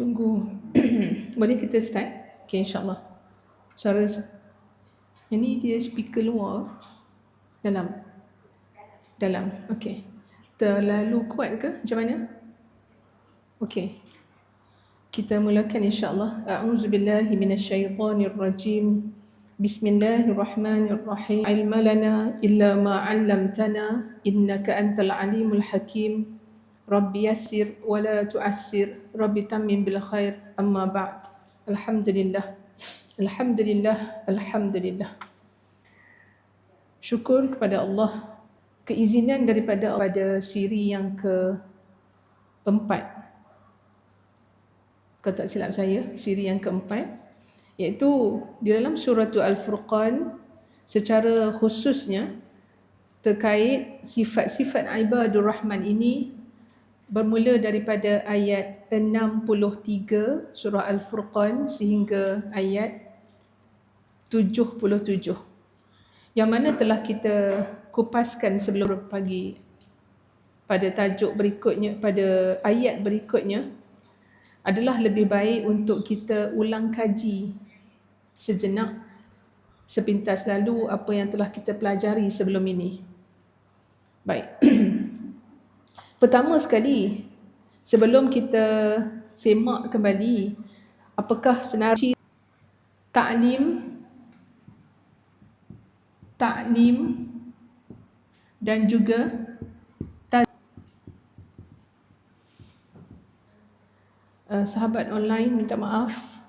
Tunggu. Boleh kita start? Okay, insyaAllah. Suara ini dia speaker luar. Dalam. Dalam. Okay. Terlalu kuat ke? Macam mana? Okay. Kita mulakan insyaAllah. A'udzubillahi minasyaitanirrajim. Bismillahirrahmanirrahim. Ilma lana illa ma'allamtana innaka antal alimul hakim. Rabbi yassir wa la tu'assir. Rabbi tamim bil khair. Amma ba'd. Alhamdulillah. Alhamdulillah. Alhamdulillah. Syukur kepada Allah. Keizinan daripada pada siri yang ke empat Kalau tak silap saya, siri yang keempat. Iaitu di dalam surah Al-Furqan Secara khususnya Terkait sifat-sifat ibadur rahman ini bermula daripada ayat 63 surah Al-Furqan sehingga ayat 77 yang mana telah kita kupaskan sebelum pagi pada tajuk berikutnya pada ayat berikutnya adalah lebih baik untuk kita ulang kaji sejenak sepintas lalu apa yang telah kita pelajari sebelum ini. Baik Pertama sekali, sebelum kita semak kembali apakah senarai taklim taklim dan juga uh, sahabat online minta maaf